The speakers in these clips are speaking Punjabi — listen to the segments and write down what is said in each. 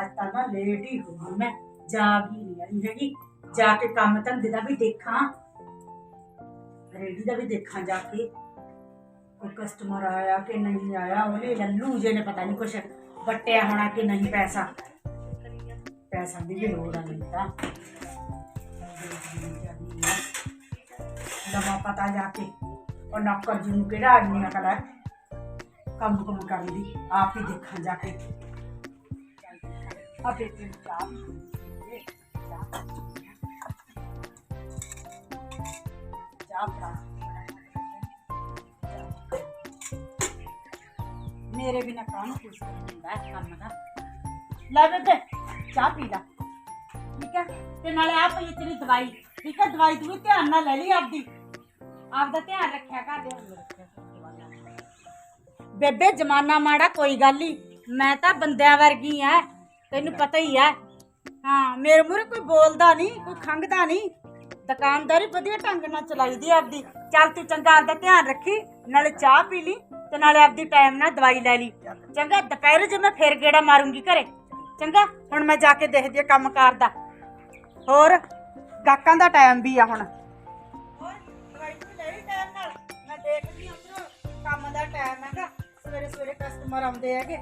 ਅੱਜ ਤਾਂ ਨਾ ਲੇਟ ਹੀ ਹੋ ਮੈਂ ਜਾਗ ਹੀ ਨਹੀਂ ਆਈ ਹੈਗੀ। ਜਾ ਕੇ ਕੰਮ ਧੰਦੇ ਦਾ ਵੀ ਦੇਖਾਂ। ਰੇਡੀ ਦਾ ਵੀ ਦੇਖਾਂ ਜਾ ਕੇ। ਕੋਈ ਕਸਟਮਰ ਆਇਆ ਕਿ ਨਹੀਂ ਆਇਆ, ਉਹਨੇ ਲੱਲੂ ਜੇ ਨੇ ਪਤਾ ਨਹੀਂ ਕੁਛ ਵਟਿਆ ਹੋਣਾ ਕਿ ਨਹੀਂ ਪੈਸਾ। ਪੈਸਾ ਦੀ ਵੀ ਲੋੜ ਆ ਨਹੀਂ ਤਾਂ। ਲਵਾ ਪਤਾ ਜਾ ਕੇ, ਉਹ ਨੌਕਰ ਜੀ ਨੂੰ ਕਿਹੜਾ ਆਦਮੀ ਅਕਲ ਹੈ ਕੰਮ ਕੰਮ ਕਰਨ ਦੀ, ਆਪ ਹੀ ਦੇਖਾਂ ਜਾ ਕੇ। ਆਪੇ ਤੇ ਚਾਹ ਵੀ ਪੀਣੀ ਚਾਹ ਬਣਾ ਮੇਰੇ ਬਿਨਾ ਕਾਹਨੂੰ ਕੁਛ ਹੁੰਦਾ ਹੈ ਕੰਮ ਦਾ। ਲੈ ਬੇਬੇ, ਚਾਹ ਪੀ ਲੈ। ਠੀਕ ਹੈ? ਤੇ ਨਾਲੇ ਆ ਪਈ ਤੇਰੀ ਦਵਾਈ। ਠੀਕ ਹੈ? ਦਵਾਈ ਤੂੰ ਵੀ ਧਿਆਨ ਨਾਲ ਲੈ ਲਈ ਆਪਦੀ। ਆਪਦਾ ਧਿਆਨ ਰੱਖਿਆ ਕਰ ਦੇ ਹੁਣ ਰੱਖਿਆ ਬੇਬੇ, ਜਮਾਨਾ ਮਾੜਾ ਕੋਈ ਗੱਲ ਨਹੀਂ ਮੈਂ ਤਾਂ ਬੰਦਿਆਂ ਵਰਗੀ ਐ ਤੈਨੂੰ ਪਤਾ ਹੀ ਐ ਹਾਂ, ਮੇਰੇ ਮੂਹਰੇ ਕੋਈ ਬੋਲਦਾ ਨਹੀਂ, ਕੋਈ ਖੰਗਦਾ ਨਹੀਂ। ਦੁਕਾਨਦਾਰੀ ਵਧੀਆ ਢੰਗ ਨਾਲ ਚਲਾਈਦੀ ਐ ਆਪਦੀ। ਚੱਲ ਤੂੰ ਚੰਗਾ ਆਪਦਾ ਧਿਆਨ ਰੱਖੀ, ਨਾਲੇ ਚਾਹ ਪੀ ਲਈ ਤੇ ਨਾਲੇ ਆਪਦੀ ਟਾਈਮ ਨਾਲ ਦਵਾਈ ਲੈ ਲਈ। ਚੰਗਾ, ਦੁਪਹਿਰ ਜੇ ਮੈਂ ਫੇਰ ਗੇੜਾ ਮਾਰੂੰਗੀ ਘਰੇ। ਚੰਗਾ, ਹੁਣ ਮੈਂ ਜਾ ਕੇ ਦੇਖਦੀ ਆ ਕੰਮ ਕਾਰ ਦਾ। ਹੋਰ ਗਾਕਾਂ ਦਾ ਟਾਈਮ ਵੀ ਆ ਹੁਣ। ਹੋਰ, ਦਵਾਈ ਤੂੰ ਲੈ ਟਾਈਮ ਨਾਲ। ਮੈਂ ਦੇਖਦੀ ਉਧਰੋਂ ਕੰਮ ਦਾ ਟਾਈਮ ਹੈਗਾ। ਸਵੇਰੇ ਸਵੇਰੇ ਕਸਟਮਰ ਆਉਂਦੇ ਹੈਗੇ।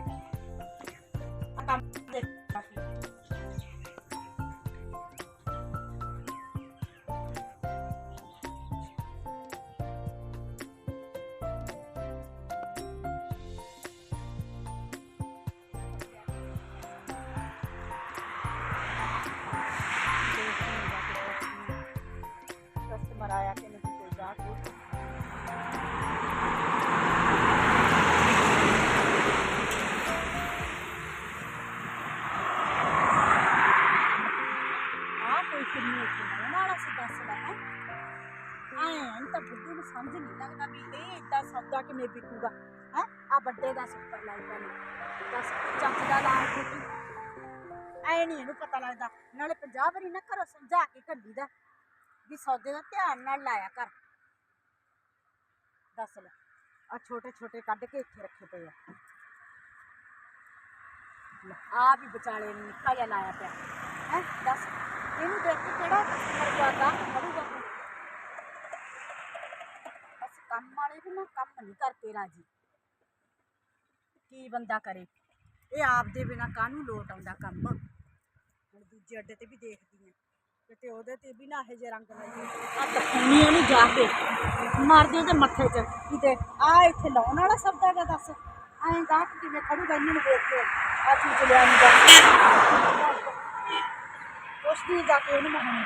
ਐ ਨਹੀਂ ਇਹਨੂੰ ਪਤਾ ਲੱਗਦਾ। ਨਾਲੇ 50 ਵਾਰੀ ਨਾ ਘਰੋਂ ਸਮਝਾ ਕੇ ਘੱਲੀ ਦਾ ਵੀ ਸੌਦੇ ਦਾ ਧਿਆਨ ਨਾਲ ਲਾਇਆ ਕਰ। ਦੱਸ ਲੈ ਆ ਛੋਟੇ ਛੋਟੇ ਕੱਢ ਕੇ ਇੱਥੇ ਰੱਖੇ ਪਏ ਆ। ਲੈ, ਆ ਵੀ ਵਿਚਾਲੇ ਨੂੰ ਨਿੱਕਾ ਜਿਹਾ ਲਾਇਆ ਪਿਆ। ਹੈ ਦੱਸ ਇਹਨੂੰ ਦੇਖ ਕੇ ਕਿਹੜਾ ਕਸਟਮਰ ਜਾਂਦਾ ਖੜੂਗਾ ਤੂੰ? ਬਸ ਕੰਮ ਵਾਲੇ ਵੀ ਨਾ ਕੰਮ ਨਹੀਂ ਕਰਕੇ ਰਾਜੀ। ਕੀ ਬੰਦਾ ਕਰੇ? ਇਹ ਆਪ ਦੇ ਬਿਨਾ ਕਾਹਨੂੰ ਲੋਟ ਆਉਂਦਾ ਕੰਮ? ਹੁਣ ਦੂਜੇ ਅੱਡੇ ਤੇ ਵੀ ਦੇਖਦੀ ਆ ਕਿਤੇ ਉਹਦੇ ਤੇ ਵੀ ਨਾ ਇਹੋ ਜਿਹੇ ਰੰਗ ਲਾਈਏ। ਆ ਤਖਣੀ ਉਹਨੂੰ ਜਾ ਕੇ। ਮਾਰਦੇ ਉਹਦੇ ਮੱਥੇ 'ਚ ਕਿਤੇ ਆ ਇੱਥੇ ਲਾਉਣ ਵਾਲਾ ਸ਼ਬਦ ਹੈਗਾ ਦੱਸ। ਐਂ ਗਾਹਕ ਕਿਵੇਂ ਖੜੂਗਾ ਇਹਨਾਂ ਨੂੰ ਵੇਖ ਕੇ। ਆ ਚੀਜ਼ ਲਿਆ ਨਹੀਂ ਜਾ ਪੁੱਛਦੀ ਜਾ ਕੇ ਉਹਨੂੰ ਮੈਂ ਹੁਣ।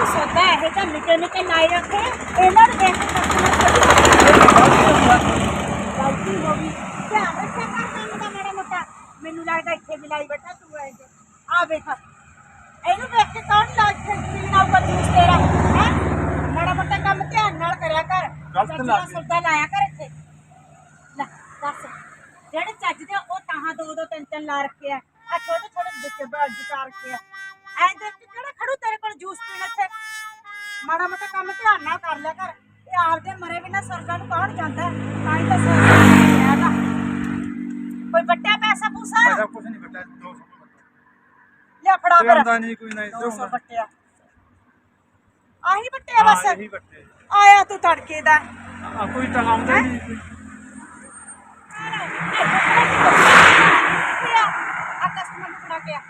ਕੀ ਸੌਦਾ ਇਹ ਤਾਂ ਨਿੱਕੇ ਨਿੱਕੇ ਲਾਏ ਰੱਖੇ। ਇਹਨਾਂ ਨੂੰ ਦੇਖ ਕੇ ਕਸਟਮਰ ਗਲਤੀ ਹੋ ਗਈ। ਧਿਆਨ ਰੱਖਿਆ ਕਰ ਕੰਮ ਦਾ ਮਾੜਾ ਮੋਟਾ। ਮੈਨੂੰ ਲੱਗਦਾ ਇੱਥੇ ਵੀ ਲਾਈ ਬੈਠਾ ਤੂੰ ਐ ਜੇ। ਆ ਵੇਖ। ਇਹਨੂੰ ਵੇਖ ਕੇ ਕੌਣ ਲਾ ਇੱਥੇ ਪੀਣ ਆਊਗਾ ਜੂਸ ਤੇਰਾ? ਹੈ? ਮਾੜਾ ਮੋਟਾ ਕੰਮ ਧਿਆਨ ਨਾਲ ਕਰਿਆ ਕਰ। ਗਲਤ ਲਾ ਦਾ। ਸੌਦਾ ਲਾਇਆ ਕਰ ਇੱਥੇ। ਲੈ ਦੱਸ। ਜਿਹੜੇ ਚੱਜ ਦੇ ਉਹ ਤਾਹਾਂ ਦੋ ਦੋ ਤਿੰਨ ਤਿੰਨ ਲਾ ਰੱਖੇ ਆ। ਛੋਟੇ ਛੋਟੇ ਬੱਚੇ ਬੈਠ ਜਾ ਰੱਖੇ ਆ। ਐ ਦੇਖ ਖੜੂ ਤੇਰੇ ਕੋਲ ਜੂਸ ਪੀਣ ਇੱਥੇ ਮਾੜਾ ਮੋਟਾ ਕੰਮ ਧਿਆਨ ਨਾਲ ਕਰ ਲਿਆ ਕਰ ਇਹ ਆਪਦੇ ਮਰੇ ਬਿਨਾ ਸਰਗਾ ਨੂੰ ਕੌਣ ਜਾਂਦਾ ਹੈ? ਤਾਂ ਹੀ ਤਾਂ ਸਰਗਾ ਕੋਈ ਵੱਟਿਆ ਪੈਸਾ ਪੂਸਾ पैसा कुछ नहीं बचा दो सौ ਲਿਆ ਫੜਾ ਫਿਰ आमदा नहीं कोई नहीं 200 ਵੱਟਿਆ ਆਹੀ ਵੱਟਿਆ ਬਸ हाँ यही बच्चे ਆਇਆ ਤੂੰ ਤੜਕੇ ਦਾ हाँ, कोई तक आमदा ही नहीं कोई ਆ ਕਸਟਮਰ ਨੂੰ ਫੜਾ ਕੇ ਆ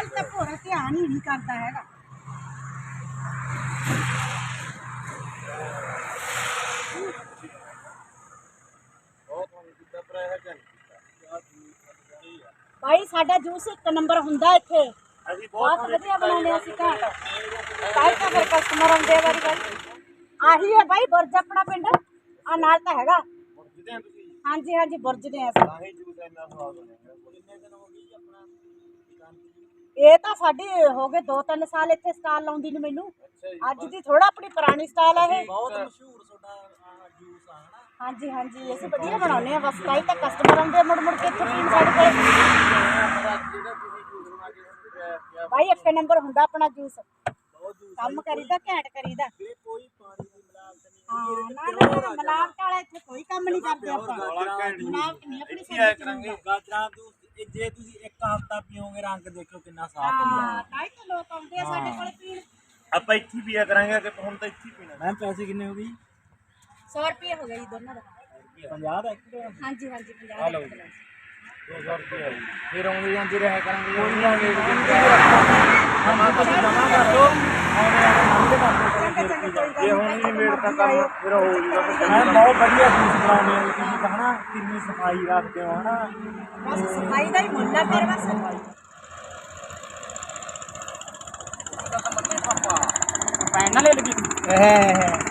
ਕੰਮ ਵੱਲ ਤਾਂ ਭੋਰਾ ਧਿਆਨ ਹੀ ਨਹੀਂ ਕਰਦਾ ਹੈਗਾ ਭਾਈ ਸਾਡਾ ਜੂਸ ਇੱਕ ਨੰਬਰ ਹੁੰਦਾ ਇੱਥੇ ਅਸੀਂ ਬਹੁਤ ਵਧੀਆ ਬਣਾਉਂਦੇ ਅਸੀਂ ਘਰ ਕਾਹੀ ਤਾਂ ਫਿਰ ਕਸਟਮਰ ਆਉਂਦੇ ਆ ਵਾਰੀ ਵਾਰੀ ਆਹੀ ਹੈ ਭਾਈ ਬੁਰਜ ਆਪਣਾ ਪਿੰਡ ਆ ਨਾਲ ਤਾਂ ਹੈਗਾ ਜਿੱਦੇ ਤੁਸੀਂ ਹਾਂਜੀ ਹਾਂਜੀ ਬੁਰਜ ਦੇ ਆ ਅਸੀਂ ਆਹੀ ਜੂਸ ਇੰਨਾ ਸਵਾਦ ਬਣਿਆ ਕਿੰਨੇ ਦਿਨ ਹੋ ਗਏ ਜੀ ਆਪਣਾ ਦੁਕਾਨ ਤੇ ਇਹ ਤਾਂ ਸਾਡੀ ਹੋ ਗਏ 2-3 ਸਾਲ ਇੱਥੇ ਸਟਾਲ ਲਾਉਂਦੀ ਨੂੰ ਮੈਨੂੰ। ਅੱਜ ਦੀ ਥੋੜਾ ਆਪਣੀ ਪੁਰਾਣੀ ਸਟਾਲ ਹੈ ਇਹ। ਬਹੁਤ ਮਸ਼ਹੂਰ ਤੁਹਾਡਾ ਜੂਸ ਆ ਹਨਾ? ਹਾਂਜੀ ਹਾਂਜੀ ਅਸੀਂ ਵਧੀਆ ਬਣਾਉਂਦੇ ਆ ਬਸ। ਤਾਂ ਹੀ ਤਾਂ ਕਸਟਮਰ ਆਉਂਦੇ ਆ ਮੁੜ ਮੁੜ ਕੇ ਇੱਥੇ ਪੀਣ ਸਾਡੇ ਕੋਲ। ਭਾਈ ਇੱਕ ਨੰਬਰ ਹੁੰਦਾ ਆਪਣਾ ਜੂਸ। ਕੰਮ ਕਰੀਦਾ ਘੈਂਟ ਕਰੀਦਾ। ਕੋਈ ਪਾਣੀ ਦੀ ਮਿਲਾਵਟ ਨਹੀਂ ਹਾਂ ਨਾ ਮਲਾਵਟ ਵਾਲਾ ਇੱਥੇ ਕੋਈ ਕੰਮ ਨਹੀਂ ਕਰਦੇ ਆਪਾਂ। ਮਲਾਵਟ ਨਹੀਂ ਆਪਣੀ ਸਬਜ਼ੀ ਕਰਾਂਗੇ। ਗਾਜਰਾਂ ਜੂਸ ਇਹ ਜੇ ਤੁਸੀਂ ਇੱਕ ਹਫ਼ਤਾ ਪੀਓਗੇ ਰੰਗ ਦੇਖੋ ਕਿੰਨਾ ਸਾਫ਼ ਹਾਂ ਤਾਂ ਹੀ ਤਾਂ ਲੋਕ ਆਉਂਦੇ ਆ ਸਾਡੇ ਕੋਲ ਪੀਣ ਆਪਾਂ ਇੱਥੇ ਹੀ ਪੀਆ ਕਰਾਂਗੇ ਕਿ ਹੁਣ ਤਾਂ ਇੱਥੇ ਹੀ ਪੀਣਾ ਮੈਂ ਪੈਸੇ ਕਿੰਨੇ ਹੋ ਗਈ 100 ਰੁਪਏ ਹੋ ਗਏ ਜੀ ਦੋਨਾਂ ਦਾ 50 ਦਾ ਇੱਕ ਹਾਂਜੀ ਹਾਂਜੀ 50 ਆ ਲਓ ਜੀ 200 ਰੁਪਏ ਫਿਰ ਆਉਂਦੇ ਜਾਂਦੇ ਰਹਿ ਕਰਾਂਗੇ ਕੋਈ ਨਾ ਵੇਟ ਜਮਾ ਤੁਸੀਂ ਜਮਾ ਕਰ ਦੋ ਆਉਂਦੇ ਕਰਦੇ ਚੰਗਾ ਚੰਗਾ ਜੇ ਹੁਣ ਨਹੀਂ ਮੇੜ ਤਾਂ ਕੰਮ ਫਿਰ ਹੋ ਜੂਗਾ ਫਿਰ ਮੈਂ ਬਹੁਤ ਵਧੀਆ ਜੂਸ ਬਣਾਉਂਦੇ ਹੋ ਤੁਸੀਂ ਤਾਂ ਹਨਾ ਕਿੰਨੀ ਸਫ਼ਾਈ ਰੱਖਦੇ ਹੋ ਹਨਾ ਬਸ ਸਫ਼ਾਈ ਦਾ ਹੀ ਮੁੱਲ ਹੈ ਮੇਰੇ ਬਸ ਪੈਨ ਲੈ ਲਗੀ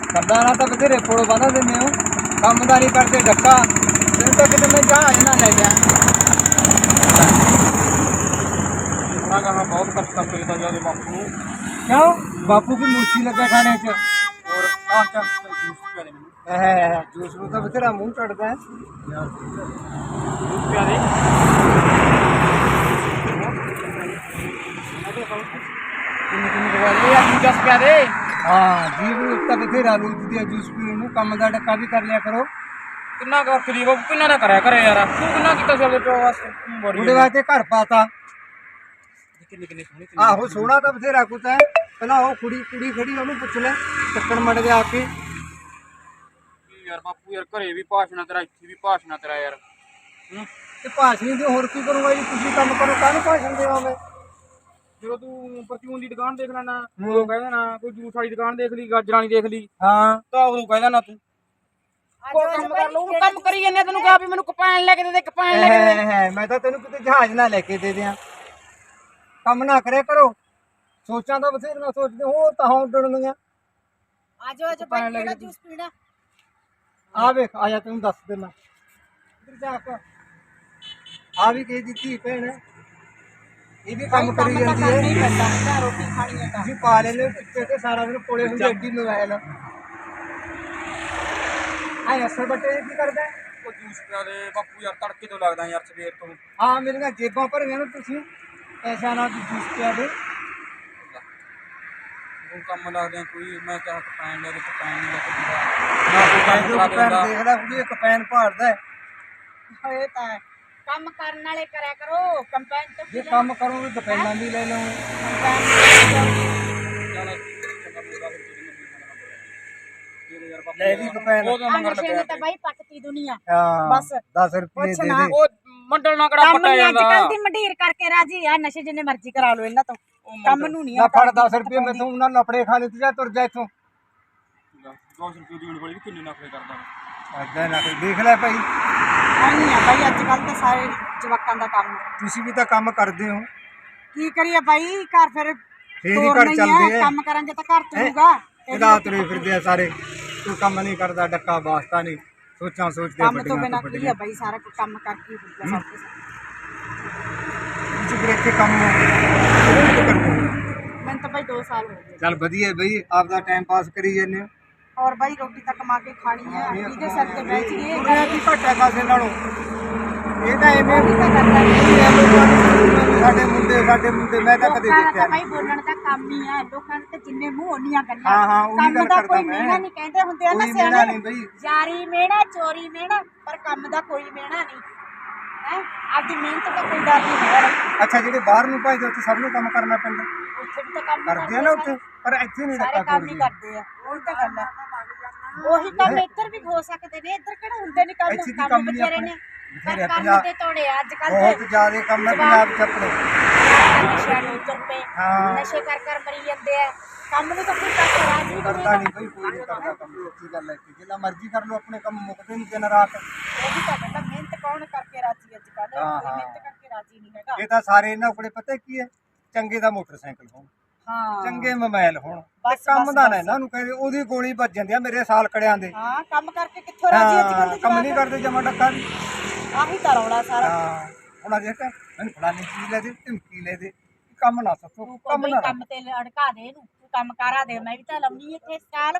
ਕਰਦਾ ਨਾ ਤਾਂ ਬਥੇਰੇ ਫੋੜੋ ਬੰਦਾ ਦਿੰਦੇ ਹੋ ਕੰਮ ਦਾ ਨਹੀਂ ਕਰਦੇ ਡੱਕਾ ਤੈਨੂੰ ਤਾਂ ਕਿਤੇ ਮੈਂ ਜਹਾਜ਼ ਨਾ ਲੈ ਗਿਆ ਮੈਂ ਕਹਾ ਬਹੁਤ ਕਸ਼ਟ ਕਰੀਦਾ ਜਦੋਂ ਬਾਪੂ ਨੂੰ ਕਿਉਂ? ਬਾਪੂ ਕੀ ਮੂਰਤੀ ਲੱਗਾ ਖਾਣੇ 'ਚ? ਔਰ ਆਹ ਚੱਲ ਜੂਸ ਪਿਆ ਦੇ ਮੈਨੂੰ। ਹੈ ਜੂਸ ਨੂੰ ਤਾਂ ਬਥੇਰਾ ਮੂੰਹ ਚੜਦਾ ਹੈ। ਜੂਸ ਪਿਆ ਦੇ। ਕਿੰਨੀ ਕਿੰਨੀ ਦਵਾ ਲਈ ਆ ਜੂਸ ਪਿਆ ਦੇ। ਹਾਂ ਜੀਭ ਨੂੰ ਤਾਂ ਬਥੇਰਾ ਲੂਚਦੀ ਆ ਜੂਸ ਪੀਣ ਨੂੰ। ਕੰਮ ਦਾ ਡੱਕਾ ਵੀ ਕਰ ਲਿਆ ਕਰੋ। ਕਿੰਨਾ ਕਰ ਕਰੀ ਬਾਪੂ? ਕਿੰਨਾ ਦਾ ਕਰਿਆ ਕਰੇ ਯਾਰ? ਤੂੰ ਕਿੰਨਾ ਕੀਤਾ ਸੀ ਆਪਣੇ ਪਿਓ ਵਾਸਤੇ? ਉਹਦੇ ਵਾਸਤੇ ਘਰ ਪਾਤਾ। ਕਿੰਨੇ ਕਿੰਨੇ ਸੋਹਣੇ ਆਹੋ ਸੋਹਣਾ ਤਾਂ ਬਥੇਰਾ ਕੁਛ ਹੈ। ਪਹਿਲਾਂ ਉਹ ਕੁੜੀ ਕੁੜੀ ਖੜੀ ਉਹਨੂੰ ਪੁੱਛ ਲੈ ਚੱਕਣ ਮੜ ਗਿਆ ਆ ਕੇ। ਯਾਰ ਬਾਪੂ ਯਾਰ ਘਰੇ ਵੀ ਭਾਸ਼ਣਾ ਤੇਰਾ ਇੱਥੇ ਵੀ ਭਾਸ਼ਣਾ ਤੇਰਾ ਯਾਰ। ਹੂੰ? ਤੇ ਭਾਸ਼ਣੀ ਦੇ ਹੋਰ ਕੀ ਕਰੂੰਗਾ ਜੀ? ਤੁਸੀਂ ਕੰਮ ਕਰੋ ਕਾਹਨੂੰ ਭਾਸ਼ਣ ਦੇਵਾਂਗੇ? ਜਦੋਂ ਤੂੰ ਪਰਚੂਨ ਦੀ ਦੁਕਾਨ ਦੇਖ ਲੈਣਾ ਉਦੋਂ ਕਹਿ ਦੇਣਾ ਕੋਈ ਜੂਸ ਵਾਲੀ ਦੁਕਾਨ ਦੇਖ ਲਈ ਗਾਜਰਾਂ ਵਾਲੀ ਦੇਖ ਲਈ ਹਾਂ। ਤਾਂ ਉਦੋਂ ਕਹਿ ਦੇਣਾ ਤੂੰ। ਕੋਈ ਕੰਮ ਕਰ ਲਊ ਕੰਮ ਕਰੀ ਜਾਂਦੇ ਤੈਨੂੰ ਕਿਹਾ ਵੀ ਮੈਨੂੰ ਕਪਾਣ ਲੈ ਕੇ ਦੇ ਦੇ ਕਪਾਣ ਲੈ ਕੇ ਦੇ ਦੇ। ਹੈ ਹੈ ਮੈਂ ਤਾਂ ਤੈਨੂੰ ਕਿਤੇ ਜਹਾਜ਼ ਨਾ ਲੈ ਕੇ ਦੇ ਦਿਆਂ। ਕੰਮ ਨਾ ਕਰਿਆ ਕਰੋ। ਸੋਚਾਂ ਤਾਂ ਬਥੇਰੀਆਂ ਸੋਚਦੇ ਹੋ ਤਾਂ ਉੱਡਣਗੀਆਂ ਆਜੋ ਆਜੋ ਭਾਈ ਕਿਹੜਾ ਜੂਸ ਪੀਣਾ? ਆ ਵੇਖ ਆ ਜਾ ਤੈਨੂੰ ਦੱਸ ਦੇਣਾ ਇੱਧਰ ਜਾ ਕੇ। ਆ ਵੀ ਕਹੀ ਦਿੱਤੀ ਭੈਣ। ਇਹ ਵੀ ਕੰਮ ਕਰੀ ਜਾਂਦੀ ਹੈ ਹੀ। ਪੈਂਦਾ ਰੋਟੀ ਖਾਣੀ ਹੈ ਤਾਂ। ਤੁਸੀਂ ਪਾ ਲੈਨੇ ਉੱਤੇ ਤੇ ਸਾਰਾ ਦਿਨ ਕੋਲੇ ਹੁੰਦੀ ਐਡੀ ਮੋਬਾਈਲ ਆ ਅਸਰ ਬੱਟੇ ਕੀ ਕਰਦਾ ਹੈ? ਉਹ ਜੂਸ ਪਿਆ ਦੇ ਬਾਪੂ ਯਾਰ ਤੜਕੇ ਤੋਂ ਲੱਗਦਾ ਯਾਰ ਸਵੇਰ ਤੋਂ। ਹਾਂ ਮੇਰੀਆਂ ਜੇਬਾਂ ਭਰੀਆਂ ਨੇ ਤੁਸੀਂ। ਐਸਾ ਨਾ ਤੁਸੀਂ ਜੂਸ ਪਿਆ ਦੇ। ਉਹ ਕੰਮ ਲੱਗਦੇ ਕੋਈ ਮੈਂ ਕਿਹਾ ਕਪਾਣ ਲੈ ਕੇ ਕਪਾਣ ਨਹੀਂ ਲੈ ਕੇ ਦਿੰਦਾ ਨਾ ਕੰਮ ਕੋਈ ਕਰਾ ਪੈਨ ਦਿੰਦਾ ਦੇਖਦਾ ਕੋਈ ਇੱਕ ਪੈਨ ਭਾਰਦਾ ਹੈ। ਹੋਏ ਤਾਂ। ਕੰਮ ਕਰਨ ਵਾਲੇ ਕਰਿਆ ਕਰੋ ਕੰਪੈਨ ਤੋਂ ਜੇ ਕੰਮ ਕਰੋਗੇ ਤਾਂ ਪਹਿਲਾਂ ਵੀ ਲੈ ਬਾਪੂ ਲੈ ਵੀ ਕਪੈਨ ਉਹ ਤਾਂ ਮੰਗਣ ਨੇ ਤਾਂ ਬਾਈ ਪੱਕਤੀ ਦੁਨੀਆ। ਹਾਂ ਬਸ 10 ਰੁਪਏ ਦੇ। ਦੇ। ਉਹ ਮੰਡਲ ਨਾ ਕੜਾ ਕੰਮ ਪੱਟਿਆ ਨਹੀਂ ਅੱਜ ਜਾਂਦਾ? ਕੱਲ ਦੀ ਮੰਡੀਰ ਕਰਕੇ ਰਾਜੀ ਆ ਨਸ਼ੇ ਜਿੰਨੇ ਮਰਜ਼ੀ ਕਰਾ ਲਓ ਇਹਨਾਂ ਤੋਂ। ਕੰਮ ਨੂੰ ਨਹੀਂ ਨਾ ਫੜ 10 ਰੁਪਏ ਮੈਂ ਤੂੰ ਉਹਨਾਂ ਲਪੜੇ ਖਾ ਲਿੱਤੇ ਜਾ ਤੁਰ ਜਾ ਇੱਥੋਂ। 200 ਰੁਪਏ ਦੀ ਵਾਲੀ ਵੀ ਕਿੰਨੇ ਨਖਰੇ ਕਰਦਾ। ਐਦਾਂ ਨਾ ਕੋਈ ਦੇਖ ਲੈ ਭਾਈ। ਆਈ ਆ ਬਾਈ ਅੱਜ ਕੱਲ ਤਾਂ ਸਾਰੇ ਜਵਾਕਾਂ ਦਾ ਕੰਮ। ਤੁਸੀਂ ਵੀ ਤਾਂ ਕੰਮ ਕਰਦੇ ਹੋ। ਕੀ ਕਰੀਏ ਬਾਈ ਘਰ ਫਿਰ ਫੇਰ ਹੀ ਤੋਰਨਾ ਘਰ ਹੀ ਚੱਲਦੇ ਆ, ਕੰਮ ਕਰਾਂਗੇ ਤਾਂ ਘਰ ਚੱਲੂਗਾ ਇਹਦਾ ਤੁਰੇ ਫਿਰਦੇ ਆ ਸਾਰੇ। ਤੂੰ ਕੰਮ ਨਹੀਂ ਕਰਦਾ ਡੱਕਾ ਵਾਸਤਾ ਨਹੀਂ। ਸੋਚਾਂ ਸੋਚਦੇ ਕੰਮ ਤੋਂ ਵੱਡੀਆਂ ਬਿਨਾਂ ਤੋਂ ਕੀ ਵੱਡੀਆਂ ਆ ਬਾਈ ਸਾਰਾ ਕੁਝ ਕੰਮ ਕਰਕੇ ਹੀ ਹੁੰਦਾ ਸਭ ਕੁਝ ਤੁਸੀਂ ਫਿਰ ਇੱਥੇ ਕੰਮ ਕਿਹੜੇ ਵੇਲੇ ਕਰਦੇ ਹੋ ਮੈਨੂੰ ਤਾਂ ਬਾਈ 2 ਸਾਲ ਹੋ ਗਏ ਚੱਲ ਵਧੀਆ ਬਈ ਆਪਦਾ ਟਾਈਮ ਪਾਸ ਕਰੀ ਜਾਂਦੇ ਹੋ ਔਰ ਬਾਈ ਰੋਟੀ ਤਾਂ ਕਮਾ ਕੇ ਖਾਣੀ ਆ ਇਹਦੇ ਸਿਰ ਤੇ ਬਹਿ ਜੀਏ ਇਹ ਕੀ ਘਟਾ ਕਾਸੇ ਨਾਲੋਂ ਇਹ ਤਾਂ ਐਵੇਂ ਕੀ ਤਾਂ ਕਰਦਾ ਇਹ ਐਵੇਂ ਜਾਣੀ ਸਾਡੇ ਮੁੰਡੇ ਸਾਡੇ ਮੁੰਡੇ ਮੈਂ ਤਾਂ ਕਦੇ ਦਾ ਦੇਖਿਆ ਨਹੀਂ ਬਾਈ ਬੋਲਣ ਦਾ ਕੰਮ ਹੀ ਆ ਲੋਕਾਂ ਨੇ ਤੇ ਜਿੰਨੇ ਮੂੰਹ ਉਹਨੀਆਂ ਗੱਲਾਂ ਹਾਂ, ਹਾਂ, ਉਹੀ ਕੰਮ ਗੱਲ ਦਾ ਕਰਦਾ ਕੋਈ ਮੈਂ। ਮਿਹਣਾ ਨਹੀਂ ਕਹਿੰਦੇ ਹੁੰਦੇ ਆ ਨਾ ਸਿਆਣੇ। ਜਾਰੀ ਮਿਹਣਾ ਚੋਰੀ ਮਿਹਣਾ ਪਰ ਕੰਮ ਦਾ ਕੋਈ ਮਿਹਣਾ ਨਹੀਂ। ਹੈ? ਆਪਦੀ ਮਿਹਨਤ ਦਾ ਕੋਈ ਡਰ ਨਹੀਂ ਹੈਗਾ। ਅੱਛਾ ਜਿਹੜੇ ਬਾਹਰ ਨੂੰ ਭਾਈਦੇ ਉੱਥੇ ਸਭ ਨੂੰ ਕੰਮ ਕਰਨਾ ਪੈਂਦਾ। ਉੱਥੇ ਵੀ ਤਾਂ ਕੰਮ ਕਰਦੇ ਆ ਨਾ ਉੱਥੇ ਪਰ ਇੱਥੇ ਨਹੀਂ ਸਾਰੇ ਰੱਖਾ ਕੰਮ ਹੀ ਕਰਦੇ ਆ ਉਹੀ ਤਾਂ ਗੱਲ ਹੈ। ਉਹੀ ਕੰਮ ਇੱਧਰ ਵੀ ਹੋ ਸਕਦੇ ਨੇ ਇੱਧਰ ਕਿਹੜਾ ਹੁੰਦੇ ਨੇ ਕੰਮ? ਕੰਮ ਬਥੇਰੇ? ਨੇ। ਬਥੇਰੇ ਪਰ ਕੰਮ ਪੰਜਾਬ- ਦੇ ਤੋੜੇ ਆ ਅੱਜ ਕੱਲ ਬਹੁਤ ਜ਼ਿਆਦਾ ਕੰਮ ਹੈ ਪੰਜਾਬ ਚ ਆਪਣੇ। ਨਸ਼ਿਆਂ ਨੂੰ ਤੁਰ ਪਏ ਹਾਂ। ਨਸ਼ੇ ਕਰ ਕਰ ਮਰੀ ਜਾਂਦੇ ਆ। ਕੰਮ ਨੂੰ ਤਾਂ ਕੋਈ ਕਰਕੇ ਰਾਜੀ ਵੀ ਕਰਦਾ ਨਹੀਂ ਬਈ ਕੋਈ ਨਹੀਂ ਕਰਦਾ ਕੰਮ ਸੱਚੀ ਗੱਲ ਹੈ ਕਿ ਜਿੰਨਾ ਮਰਜ਼ੀ ਕਰ ਲਓ ਆਪਣੇ ਕੰਮ ਮੁੱਕਦੇ ਨਹੀਂ ਦਿਨ ਰਾਤ। ਉਹੀ ਤਾਂ ਕਹਿੰਦਾ ਮਿਹਨਤ ਕੌਣ ਕਰਕੇ ਰਾਜੀ ਅੱਜ ਕੱਲ ਹਾਂ, ਕੋਈ ਹਾਂ। ਮਿਹਨਤ ਕਰਕੇ ਰਾਜੀ ਨਹੀਂ ਹੈਗਾ। ਇਹ ਤਾਂ ਸਾਰੇ ਇਹਨਾਂ ਕੋਲੇ ਪਤਾ ਕੀ ਹੈ? ਚੰਗੇ ਦਾ ਮੋਟਰਸਾਈਕਲ ਹੋਣ ਹਾਂ। ਚੰਗੇ ਮੋਬਾਈਲ ਹੋਣ। ਤੇ ਬਸ, ਕੰਮ ਬਸ, ਦਾ ਨਾ ਬਸ। ਇਹਨਾਂ ਨੂੰ ਕਹਿੰਦੇ ਉਹਦੀ ਗੋਲੀ ਵੱਜ ਜਾਂਦੀ ਆ ਮੇਰੇ ਸਾਲ ਕੜਿਆਂ ਦੇ। ਹਾਂ ਕੰਮ ਕਰਕੇ ਕਿੱਥੋਂ ਰਾਜੀ ਅੱਜ ਕੱਲ ਹਾਂ, ਕੰਮ ਨਹੀਂ ਕਰਦੇ ਜਮਾ ਡੱਕਾ ਵੀ। ਆਹੀ ਤਾਂ ਰੌਲਾ ਸਾਰਾ। ਹਾਂ। ਹੁਣ ਅਜੇ ਕਿ ਮੈਨੂੰ ਫਲਾਣੀ ਚੀਜ਼ ਲੈ ਦੇ ਧਮਕੀ ਲੈ ਦੇ ਕੰਮ ਨਾ ਸੱਤੋ ਤੂੰ ਕੰਮ ਕੋਈ ਨਾ ਕੰਮ ਤੇ ਅੜਕਾ ਦੇ ਇਹਨੂੰ ਤੂੰ ਕੰਮ ਕਰਾ ਦੇ ਮੈਂ ਵੀ ਤਾਂ ਲਾਉਣੀ ਇੱਥੇ ਸਟਾਲ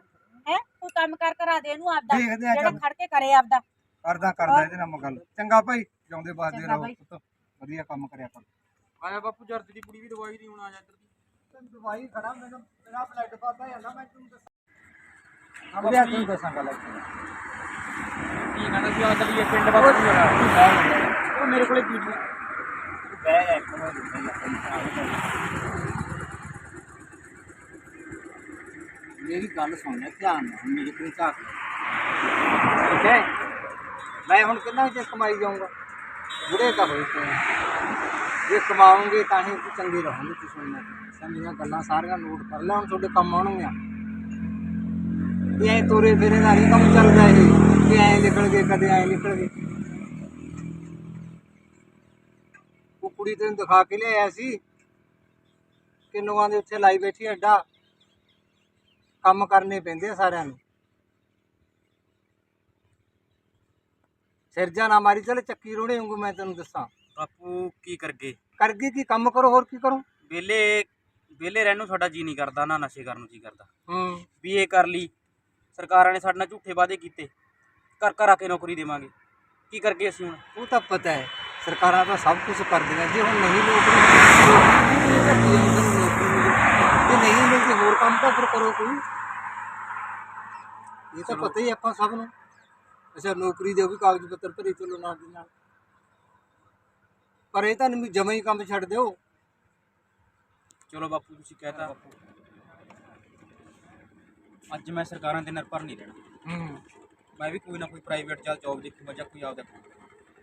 ਹੈ ਤੂੰ ਕੰਮ ਕਰ ਕਰਾ ਦੇ ਇਹਨੂੰ ਆਪਦਾ ਜਿਹੜਾ। ਖੜ ਕੇ ਕਰੇ ਆਪਦਾ। ਕਰਦਾ ਕਰਦਾ ਇਹਦੇ ਨਾਲ ਮੈਂ ਗੱਲ। ਚੰਗਾ ਭਾਈ ਜਿਉਂਦੇ ਚੰਗਾ ਰਹੋ ਵਧੀਆ ਕੰਮ ਕਰਿਆ ਕਰ। ਆਇਆ ਬਾਪੂ ਜਰਦ ਦੀ ਕੁੜੀ ਵੀ ਦਵਾਈ ਦੀ ਹੁਣ ਆ ਜਾ ਇੱਧਰ ਦੀ। ਤੈਨੂੰ ਦਵਾਈ ਖੜਾ ਮੈਨੂੰ ਮੇਰਾ ਬਲੱਡ ਵੱਧਦਾ ਜਾਂਦਾ ਮੈਂ ਤੈਨੂੰ ਦੱਸਾਂ। ਅਬੇ ਤੈਨੂੰ ਦੱਸਾਂ ਗੱਲ। ਕੀ ਕਹਿੰਦਾ ਸੀ ਆ ਚੱਲੀਏ ਪਿੰਡ ਬਾਪੂ ਜਰਾ ਉਹ ਮੇਰੇ ਕੋਲੇ ਕੀ ਮੇਰੀ ਗੱਲ ਸੁਣ ਲੈ, ਧਿਆਨ ਨਾਲ ਮੇਰੇ ਕੋਲ ਝਾਕ ਠੀਕ ਹੈ? ਮੈਂ ਹੁਣ ਕਿੰਨਾ ਚਿਰ ਕਮਾਈ ਜਾਊਂਗਾ? ਬੁੜੇ ਤਾਂ ਹੋਏ ਪਏ ਜੇ ਕਮਾਉਂਗੇ ਤਾਂ ਹੀ ਚੰਗੇ ਰਹੋਗੇ, ਤੁਸੀਂ ਸੁਣਨਾ ਸਮਝੀਆਂ ਗੱਲਾਂ ਸਾਰੀਆਂ ਨੋਟ ਕਰ ਲੈ, ਹੁਣ ਤੁਹਾਡੇ ਕੰਮ ਆਉਣਗੀਆਂ ਇਹ ਤੋਰੇ ਫੇਰੇ ਦਾ ਨਹੀਂ ਕੰਮ ਚੱਲਦਾ ਇਹ। ਕਿ ਐ ਨਿਕਲ ਗਏ, ਕਦੇ ਐ ਨਿਕਲ ਗਏ। ਕੁੜੀ ਤੈਨੂੰ ਦਿਖਾ ਕੇ ਲਿਆਇਆ ਸੀ। ਕਿੰਨੂਆਂ ਦੇ ਉੱਥੇ ਲਾਈ ਬੈਠੀ ਹੈ ਅੱਡਾ। ਕੰਮ ਕਰਨੇ ਪੈਂਦੇ ਆ ਸਾਰਿਆਂ ਨੂੰ। ਸਿਰਜਾ ਨਾ ਮਾਰੀ ਚਲੇ ਚੱਕੀ ਰੋੜੇ ਵਾਂਗੂ ਮੈਂ ਤੈਨੂੰ ਦੱਸਾਂ। ਬਾਪੂ ਕੀ ਕਰਗੇ? ਕਰ ਗਏ ਕੀ? ਕੰਮ ਕਰੋ ਹੋਰ ਕੀ ਕਰੋ? ਵੇਲੇ ਵੇਲੇ ਰਹਿਣ ਨੂੰ ਸਾਡਾ ਜੀ ਨਹੀਂ ਕਰਦਾ ਨਾ ਨਸ਼ੇ ਕਰਨ ਨੂੰ ਜੀ ਕਰਦਾ। ਹੂੰ। ਵੀ ਇਹ ਕਰ ਲਈ। ਸਰਕਾਰਾਂ ਨੇ ਸਾਡੇ ਨਾਲ ਝੂਠੇ ਵਾਅਦੇ ਕੀਤੇ। ਘਰ ਘਰ ਆ ਕੇ ਨੌਕਰੀ ਦੇਵਾਂਗੇ। ਕੀ ਕਰਗੇ ਅਸੀਂ ਹੁਣ? ਉਹ ਤਾਂ ਪਤਾ ਹੈ ਸਰਕਾਰਾਂ ਤਾਂ ਸਭ ਕੁਝ ਕਰਦੀਆਂ ਜੇ ਹੁਣ ਨਹੀਂ ਨੌਕਰੀ ਮਿਲਦੀ ਤਾਂ ਕੀ ਉਹਨਾਂ ਨੂੰ ਨੌਕਰੀ ਮਿਲੇ ਜੇ ਨਹੀਂ ਮਿਲਦੀ ਹੋਰ ਕੰਮ ਤਾਂ ਫਿਰ ਕਰੋ ਕੋਈ। ਇਹ ਤਾਂ ਪਤਾ ਹੀ ਆਪਾਂ ਸਭ ਨੂੰ। ਅੱਛਾ ਨੌਕਰੀ ਦੇ ਉਹ ਵੀ ਕਾਗਜ਼ ਪੱਤਰ ਭਰੇ ਚਲੋ ਨਾਲ ਦੀ ਨਾਲ। ਪਰ ਇਹ ਤਾਂ ਨਹੀਂ ਵੀ ਜਮਾਂ ਹੀ ਕੰਮ ਛੱਡ ਦਿਓ। ਚਲੋ ਬਾਪੂ ਤੁਸੀਂ ਕਹਿਤਾ ਅੱਜ ਮੈਂ ਸਰਕਾਰਾਂ ਤੇ ਨਿਰਭਰ ਨਹੀਂ ਰਹਿਣਾ। ਹੂੰ। ਮੈਂ ਵੀ ਕੋਈ ਨਾ ਕੋਈ ਪ੍ਰਾਈਵੇਟ ਚੱਲ ਜੌਬ ਦੇਖੂਗਾ ਜਾਂ ਕੋਈ ਆਪਦਾ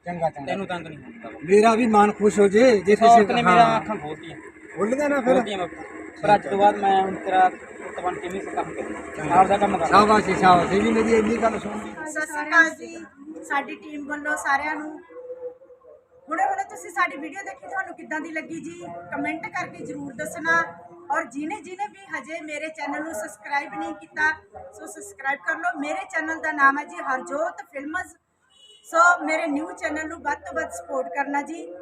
ਚੰਗਾ ਚੰਗਾ। ਤੈਨੂੰ ਤੰਗ ਨਹੀਂ ਹੁੰਦਾ ਮੇਰਾ ਵੀ ਮਨ ਖੁਸ਼ ਹੋ ਜੇ ਜੇ ਔਰਤ ਕਿਸੇ ਹਾਂ। ਮੇਰਾ ਅੱਖਾਂ ਖੋਲਤੀਆਂ। ਖੁੱਲ ਗਿਆ ਨਾ ਫਿਰ। ਖੋਲਤੀਆਂ ਬਾਪੂ ਪਰ ਅੱਜ ਤੋਂ ਬਾਅਦ ਮੈਂ ਹੁਣ ਤੇਰਾ ਪੁੱਤ ਬਣ ਕੇ ਨਹੀਂ ਕੰਮ ਕਰਨਾ। ਆਪਦਾ ਕੰਮ ਕਰਨਾ ਸ਼ਾਬਾਸ਼ ਜੀ, ਸ਼ਾਬਾਸ਼। ਇਹ ਵੀ ਮੇਰੀ ਇੰਨੀ ਗੱਲ ਸੁਣਦੀ ਸਤਿ ਸ਼੍ਰੀ ਅਕਾਲ ਜੀ। ਸਾਡੀ ਟੀਮ ਵੱਲੋਂ ਸਾਰਿਆਂ ਨੂੰ ਹੁਣੇ ਹੁਣੇ ਤੁਸੀਂ ਸਾਡੀ ਵੀਡੀਓ ਦੇਖੀ ਤੁਹਾਨੂੰ ਕਿੱਦਾਂ ਦੀ ਲੱਗੀ ਜੀ? ਕਮੈਂਟ ਕਰਕੇ ਜਰੂਰ ਦੱਸਣਾ। ਔਰ ਜਿਨੇ ਜਿਨੇ ਵੀ ਹਜੇ ਮੇਰੇ ਚੈਨਲ ਨੂੰ ਸਬਸਕ੍ਰਾਈਬ ਨਹੀਂ ਕੀਤਾ ਸੋ ਸਬਸਕ੍ਰਾਈਬ ਕਰ ਲਓ। ਮੇਰੇ ਚੈਨਲ ਦਾ ਨਾਮ ਹੈ ਜੀ ਹਰਜੋਤ ਫਿਲਮਸ ਸੋ ਮੇਰੇ ਨਿਊ ਚੈਨਲ ਨੂੰ ਵੱਧ ਤੋਂ ਵੱਧ ਸਪੋਰਟ ਕਰਨਾ ਜੀ।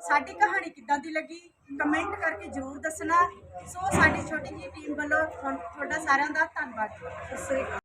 ਸਾਡੀ ਕਹਾਣੀ ਕਿੱਦਾਂ ਦੀ ਲੱਗੀ ਕਮੈਂਟ ਕਰਕੇ ਜਰੂਰ ਦੱਸਣਾ। ਸੋ ਸਾਡੀ ਛੋਟੀ ਜਿਹੀ ਟੀਮ ਵੱਲੋਂ ਤੁਹਾ- ਤੁਹਾਡਾ ਸਾਰਿਆਂ ਦਾ ਧੰਨਵਾਦ। ਸਤਿ ਸ਼੍ਰੀ ਅਕਾਲ।